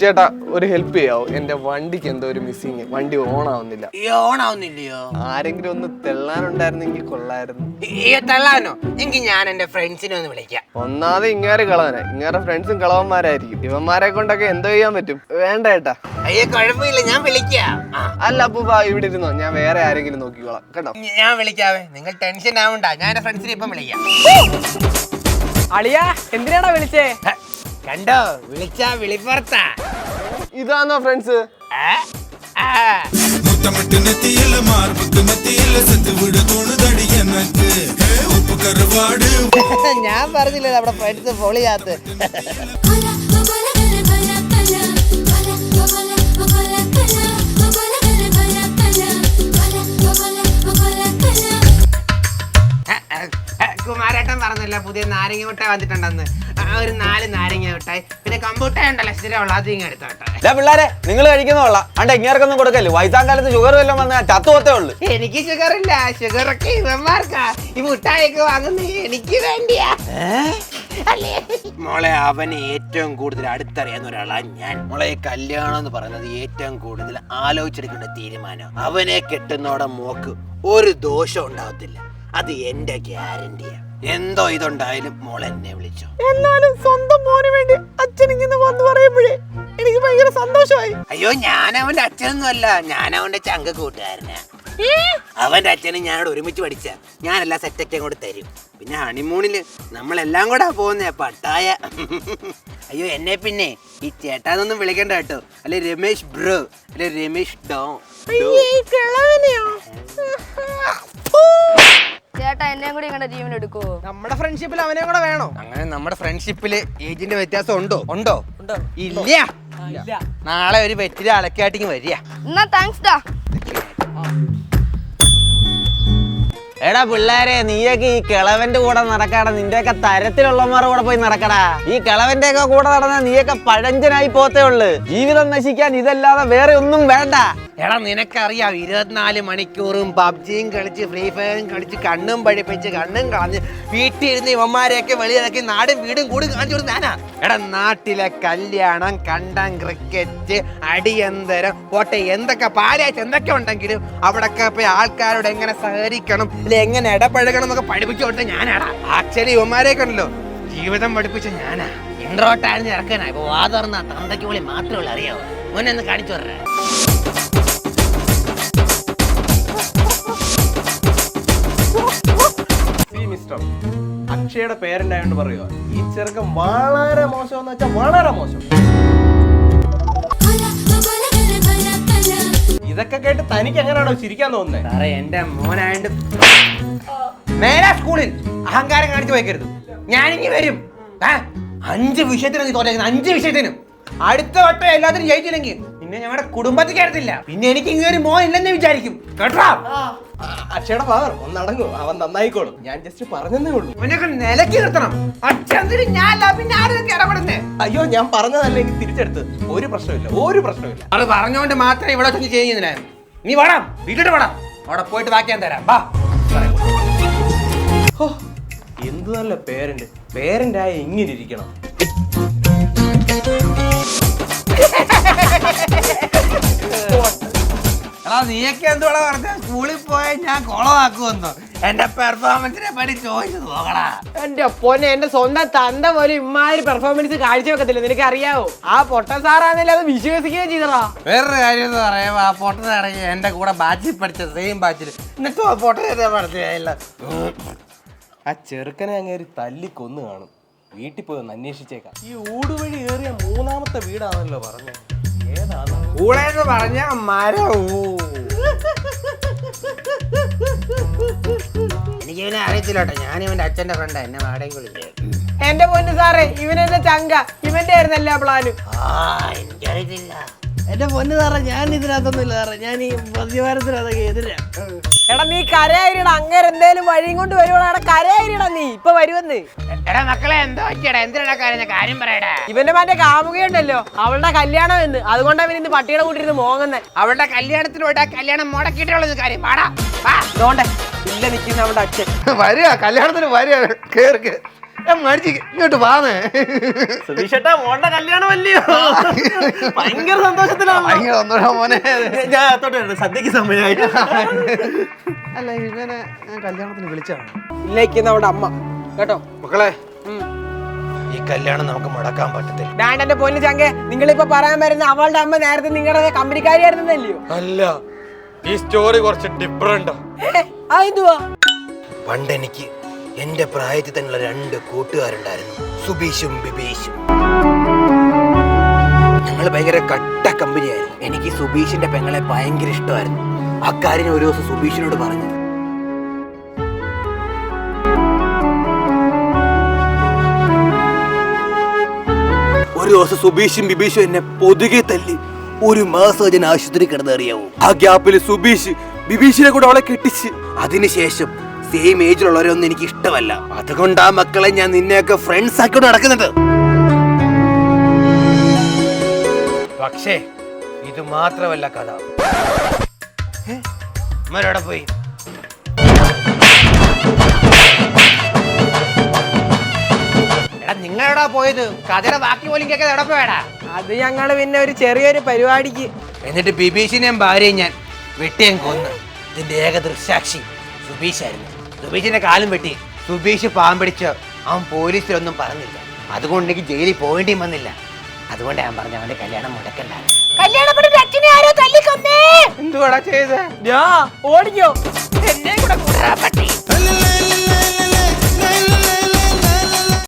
ചേട്ടാ ഒരു ഹെൽപ്പ് ചെയ്യാവോ? എന്റെ വണ്ടിക്ക് എന്തോ ഒരു മിസ്സിങ് വണ്ടി ഓൺ ആവുന്നില്ല ഓൺ ആവുന്നില്ലയോ ആരെങ്കിലും ഒന്ന് തെള്ളാനുണ്ടായിരുന്നെങ്കിൽ കൊള്ളായിരുന്നു. തെള്ളാനോ തള്ളാനോ? എങ്കിൽ ഞാൻ എന്റെ ഫ്രണ്ട്സിനെ ഒന്ന് വിളിക്കാം. ഒന്നാമത് ഇങ്ങേരെ കളവനാ. ഇങ്ങേരെ ഫ്രണ്ട്സും കളവന്മാരായിരിക്കും. ഇവന്മാരെ കൊണ്ടൊക്കെ എന്തോ ചെയ്യാൻ പറ്റും. വേണ്ട ഏട്ടാ അയ്യോ കുഴപ്പമില്ല. ഞാൻ വിളിക്കാം. അല്ല അപ്പൂപ്പ ഇവിടെ ഇരുന്നോ. ഞാൻ വേറെ ആരെങ്കിലും നോക്കിക്കോളാം. കേട്ടോ? ഞാൻ വിളിക്കാവേ. നിങ്ങൾ ടെൻഷൻ ആവണ്ട. ഞാൻ എന്റെ ഫ്രണ്ട്സിനെ ഇപ്പം വിളിക്കാം. അളിയാ എന്തിനാടാ വിളിച്ചേ കണ്ടോ വിളിച്ചാ വിളിപ്പുറത്താ ഇതാണോ ഫ്രണ്ട്സ് ഉപ്പ് ഞാൻ പറഞ്ഞില്ലേ നമ്മുടെ ഫ്രണ്ട്സ് പൊളിയാത്ത് പറഞ്ഞല്ലോ പുതിയ നാരങ്ങ മിഠായി വന്നിട്ടുണ്ടെന്ന്. ആ, ഒരു നാല് നാരങ്ങ മിഠായി പിന്നെ കമ്പൂട്ടായ ഉണ്ടല്ലോ സ്ഥിരമുള്ള അത് എടുത്തോട്ടെ ഇല്ല പിള്ളേരെ നിങ്ങൾ കഴിക്കുന്ന കൊള്ളാം അണ്ട് ഇങ്ങേർക്കൊന്നും കൊടുക്കല്ലേ? വയസ്സാം കാലത്ത് ഷുഗർ വല്ലതും വന്നാൽ ചത്തുപോത്തേ ഉള്ളു. എനിക്ക് ഷുഗർ ഇല്ല. ഷുഗർ ഒക്കെ ഇവന്മാർക്കാ. ഈ മുട്ടായൊക്കെ വാങ്ങുന്നത് എനിക്ക് വേണ്ടിയാ. അല്ലേ? മോളെ അവനെ ഏറ്റവും കൂടുതൽ അടുത്തറിയാവുന്ന ഒരാളാണ് ഞാൻ. മോളെ ഈ കല്യാണം എന്ന് പറയുന്നത് ഏറ്റവും കൂടുതൽ ആലോചിച്ചെടുക്കേണ്ട തീരുമാനം. അവനെ കെട്ടുന്നോടെ മോക്ക് ഒരു ദോഷം ഉണ്ടാവത്തില്ല. അത് എന്റെ ഗ്യാരണ്ടിയാ എന്തോ ഇതുണ്ടായാലും മോൾ എന്നെ വിളിച്ചു. എന്നാലും സ്വന്തം മോന് വേണ്ടി അച്ഛൻ ഇങ്ങനെ വന്ന് പറയുമ്പോഴേ എനിക്ക് ഭയങ്കര സന്തോഷമായി. അയ്യോ ഞാൻ അവന്റെ അച്ഛനൊന്നും അല്ല ഞാൻ അവന്റെ ചങ്ക കൂട്ടുകാരനാ. അവന്റെ അച്ഛനും ഞാനോട് ഒരുമിച്ച് പഠിച്ച. ഞാനെല്ലാം സെറ്റൊക്കെ അങ്ങോട്ട് തരും. പിന്നെ ഹണിമൂണിൽ നമ്മളെല്ലാം കൂടെ പോകുന്നേ പട്ടായ. അയ്യോ എന്നെ പിന്നെ ഈ ചേട്ടാന്നൊന്നും വിളിക്കണ്ട കേട്ടോ. അല്ലെ രമേശ് ബ്രോ അല്ലെ രമേശ് ഡോ എന്നെയും കൂടി ഇങ്ങനെ ടീമിൽ നമ്മുടെ ഫ്രണ്ട്ഷിപ്പിൽ അവനെ കൂടെ വേണോ? അങ്ങനെ നമ്മുടെ ഫ്രണ്ട്ഷിപ്പിൽ ഏജിന്റെ വ്യത്യാസം ഉണ്ടോ? ഉണ്ടോ? ഉണ്ടോ? ഇല്ല. ഇല്ല. നാളെ ഒരു വെറ്റില അലക്കാട്ടിങ് വരിക. എന്നാ താങ്ക്സ് ഡാ എടാ പിള്ളേരെ നീയൊക്കെ ഈ കിളവന്റെ കൂടെ നടക്കാടാ. നിന്റെയൊക്കെ തരത്തിലുള്ളമാരുടെ കൂടെ പോയി നടക്കടാ. ഈ കിളവന്റെ ഒക്കെ കൂടെ നടന്നാ നീയൊക്കെ പഴഞ്ചനായി പോത്തേ ഉള്ളു. ജീവിതം നശിക്കാൻ ഇതല്ലാതെ വേറെ ഒന്നും വേണ്ട. എടാ നിനക്കറിയാം ഇരുപത്തിനാല് മണിക്കൂറും പബ്ജിയും കളിച്ച് ഫ്രീ ഫയറും കളിച്ച് കണ്ണും പഴിപ്പിച്ച് കണ്ണും കളഞ്ഞ് വീട്ടിൽ ഇരുന്ന് ഇവന്മാരെയൊക്കെ വെളിയിറക്കി നാടും വീടും കൂടി കാണിച്ചു കൊടുത്ത് ഞാനാ. എടാ നാട്ടിലെ കല്യാണം കണ്ടം ക്രിക്കറ്റ് അടിയന്തരം പോട്ടെ എന്തൊക്കെ പാലാഴ്ച എന്തൊക്കെ ഉണ്ടെങ്കിലും അവിടൊക്കെ പോയി ആൾക്കാരോട് എങ്ങനെ സഹകരിക്കണം ഇല്ല എങ്ങനെ ഇടപഴകണം എന്നൊക്കെ പഠിപ്പിച്ചു കൊടുത്ത ഞാനാടാ. ആക്ച്വലി ഇവന്മാരെ കണ്ടല്ലോ ജീവിതം പഠിപ്പിച്ച ഞാനാ. ഇൻട്രോട്ടായിരുന്നു ഇറക്കാനാ. ഇപ്പൊ വാ തുറന്ന തന്തയ്ക്ക് വിളി മാത്രമേ ഉള്ളൂ അറിയാവോ? മുന്നേ ഒന്ന് കാണിച്ചു തരേ. മിസ്റ്റർ അക്ഷയുടെ പേരുണ്ടായോണ്ട് ആയതുകൊണ്ട് പറയുക ഈ ചെറുക്കം വളരെ മോശം എന്ന് വെച്ചാൽ വളരെ മോശം. ഇതൊക്കെ കേട്ട് തനിക്ക് എങ്ങനെയാണോ ചിരിക്കാൻ തോന്നുന്നത് സാറേ എന്റെ മേലാ സ്കൂളിൽ അഹങ്കാരം കാണിച്ചു വയ്ക്കരുത്. ഞാനിങ്ങി വരും. അഞ്ച് വിഷയത്തിന് നീ തോന്നിയത് അഞ്ച് വിഷയത്തിനും. അടുത്ത വട്ടം എല്ലാത്തിനും ജയിച്ചില്ലെങ്കിൽ പിന്നെ ഞങ്ങളുടെ കുടുംബത്തിൽ കയറത്തില്ല. പിന്നെ എനിക്ക് ഇങ്ങനെ ഒരു മോൻ ഇല്ലെന്ന് വിചാരിക്കും. കേട്ടോ? അക്ഷയുടെ ഫാദർ ഒന്നടങ്ങൂ. അവൻ നന്നായിക്കോളും. ഞാൻ ജസ്റ്റ് പറഞ്ഞതേ ഉള്ളൂ. അവനൊക്കെ നിലക്കി നിർത്തണം. അച്ഛൻ അല്ല, പിന്നെ ഇടപെടുന്നേ അയ്യോ ഞാൻ പറഞ്ഞതല്ല എനിക്ക് തിരിച്ചെടുത്ത്. ഒരു പ്രശ്നമില്ല ഒരു പ്രശ്നമില്ല അത് പറഞ്ഞോണ്ട് മാത്രമേ ഇവിടെ ചെന്ന് ചെയ്യുന്നില്ല നീ വേണം വീട്ടിട്ട് വേണം അവിടെ പോയിട്ട് ബാക്കി ഞാൻ തരാം. വാ. ഹോ, എന്ത് നല്ല പേരന്റ്. ഇങ്ങനെ ഇരിക്കണം. നീയൊക്കെ എന്തുവാ പറഞ്ഞ? സ്കൂളിൽ പോയാൽ ഞാൻ കുളമാക്കുമെന്നോ എന്റെ പെർഫോമൻസിനെ പറ്റി ചോദിച്ചു നോക്കടാ. എന്റെ പൊന്നെ എന്റെ സ്വന്തം തന്ത പോലും ഇമ്മാതിരി പെർഫോമൻസ് കാഴ്ചവെക്കത്തില്ല നിനക്ക് അറിയാവോ ആ പൊട്ട സാറാന്നല്ലേ അത് വിശ്വസിക്കുകയും ചെയ്തടാ. വേറൊരു കാര്യം എന്ന് പറയുമ്പോ ആ പൊട്ടനാണെങ്കിൽ എന്റെ കൂടെ ബാച്ചിൽ പഠിച്ച സെയിം ബാച്ചിൽ എന്നിട്ടും ആ പൊട്ടനെ പഠിച്ചില്ല ആ ചെറുക്കനെ അങ്ങേര് തല്ലി കൊന്നു കാണും. വീട്ടിൽ പോയി ഒന്ന് അന്വേഷിച്ചേക്കാം. ഈ ഊടുവഴി ഏറിയ മൂന്നാമത്തെ വീടാണല്ലോ പറഞ്ഞത് ഏതാണ് കൂടെന്ന് പറഞ്ഞ മരൂ. എനിക്ക് ഇവനെ അറിയത്തില്ല കേട്ടോ ഞാൻ ഇവന്റെ അച്ഛന്റെ ഫ്രണ്ടാ എന്നെ വാടകയും വിളിച്ചത്. എന്റെ പൊന്നു സാറേ ഇവനെന്റെ ചങ്ക? ഇവന്റെ ആയിരുന്നു പ്ലാനും. ആ എനിക്കറിയത്തില്ല. എന്റെ പൊന്ന് സാറേ ഞാൻ ഇതിനകത്തൊന്നുമില്ല സാറേ ഞാൻ ഈ പ്രതിവാരത്തിന് അതൊക്കെ എതിരാ എടാ നീ കരയായിരടാ അങ്ങനെ എന്തേലും വഴിയും കൊണ്ട് വരുവാണ്? കരയായിരടാ നീ. ഇപ്പൊ വരുമെന്ന് എടാ മക്കളെ എന്തോ പറ്റിയടാ? എന്തിനാ കാര്യം കാര്യം പറയടാ. ഇവന്റെ മറ്റേ കാമുകയുണ്ടല്ലോ. അവളുടെ കല്യാണം എന്ന്. അതുകൊണ്ടാ ഇവൻ ഇന്ന് പട്ടിയുടെ കൂട്ടിരുന്ന് മോങ്ങുന്നത് അവളുടെ കല്യാണത്തിന് പോയിട്ട് ആ കല്യാണം മുടക്കിയിട്ടുള്ളത് കാര്യം. പാടാ ഇല്ല നിൽക്കുന്ന അവളുടെ അച്ഛൻ. വരിക കല്യാണത്തിന് വരിക. കേർക്ക് മടിച്ച് ഇങ്ങോട്ട് വാന്നേ. സുധീഷേട്ടാ കല്യാണം അല്ലയോ ഭയങ്കര സന്തോഷത്തിലാണ് ഭയങ്കര സന്തോഷം മോനെ. ഞാൻ അത്തോട്ട് സദ്യക്ക് സമയമായിട്ട് അല്ല ഇവനെ ഞാൻ കല്യാണത്തിന് വിളിച്ചാണ് ഇല്ലേക്ക് നമ്മുടെ അമ്മ. കേട്ടോ? മക്കളെ ഈ കല്യാണം നമുക്ക് മുടക്കാൻ പറ്റത്തില്ല. ഡാൻഡ് എന്റെ പൊന്നു ചങ്കെ നിങ്ങളിപ്പോ പറയാൻ വരുന്ന അവളുടെ അമ്മ നേരത്തെ നിങ്ങളുടെ കമ്പനിക്കാരിയായിരുന്നല്ലയോ അല്ല ഈ സ്റ്റോറി കുറച്ച് ഡിഫറെന്റാ പണ്ട് എനിക്ക് എന്റെ പ്രായത്തിൽ തന്നെയുള്ള രണ്ട് കൂട്ടുകാരുണ്ടായിരുന്നു. സുബീഷും ബിബീഷും. ഞങ്ങൾ ഭയങ്കര കട്ട കമ്പനിയായിരുന്നു. എനിക്ക് സുബീഷിന്റെ പെങ്ങളെ ഭയങ്കര ഇഷ്ടമായിരുന്നു. അക്കാര്യം ഒരു ദിവസം സുബീഷിനോട് പറഞ്ഞു. ഒരു ദിവസം സുബീഷും ബിബീഷും എന്നെ പൊതുകെ തല്ലി ഒരു മാസം ഞാൻ ആശുപത്രി കിടന്നറിയാവൂ ആ ഗ്യാപ്പിൽ സുബീഷ് ബിബീഷിനെ കൂടെ അവളെ കെട്ടിച്ച്. അതിനുശേഷം സെയിം ഏജിലുള്ളവരൊന്നും എനിക്ക് ഇഷ്ടമല്ല. അതുകൊണ്ട് ആ മക്കളെ ഞാൻ നിന്നെയൊക്കെ ഫ്രണ്ട്സ് ആക്കിയോട് നടക്കുന്നത്. പക്ഷേ ഇത് മാത്രമല്ല കഥ. മരട പോയി? എടാ നിങ്ങളെടാ പോയത്? കഥയുടെ ബാക്കി പോലും കേൾക്കാതെ എവിടെ പോയടാ? അത് ഞങ്ങൾ പിന്നെ ഒരു ചെറിയൊരു പരിപാടിക്ക്. എന്നിട്ട് ബിബീഷിനെയും ഭാര്യയും ഞാൻ വെട്ടിയും കൊന്ന്. ഇതിന്റെ ഏക ദൃക്സാക്ഷി സുബീഷായിരുന്നു സുബീഷിന്റെ കാലം വെട്ടി. സുബീഷ് പാമ്പിടിച്ച് അവൻ പോലീസിലൊന്നും പറഞ്ഞില്ല. അതുകൊണ്ട് എനിക്ക് ജയിലിൽ പോകേണ്ടിയും വന്നില്ല. അതുകൊണ്ട് ഞാൻ പറഞ്ഞ അവന്റെ കല്യാണം മുടക്കണ്ട എന്തുവാടാ ചെയ്തേ? ഞാ ഓടിക്കോ. എന്നെ കൂടെ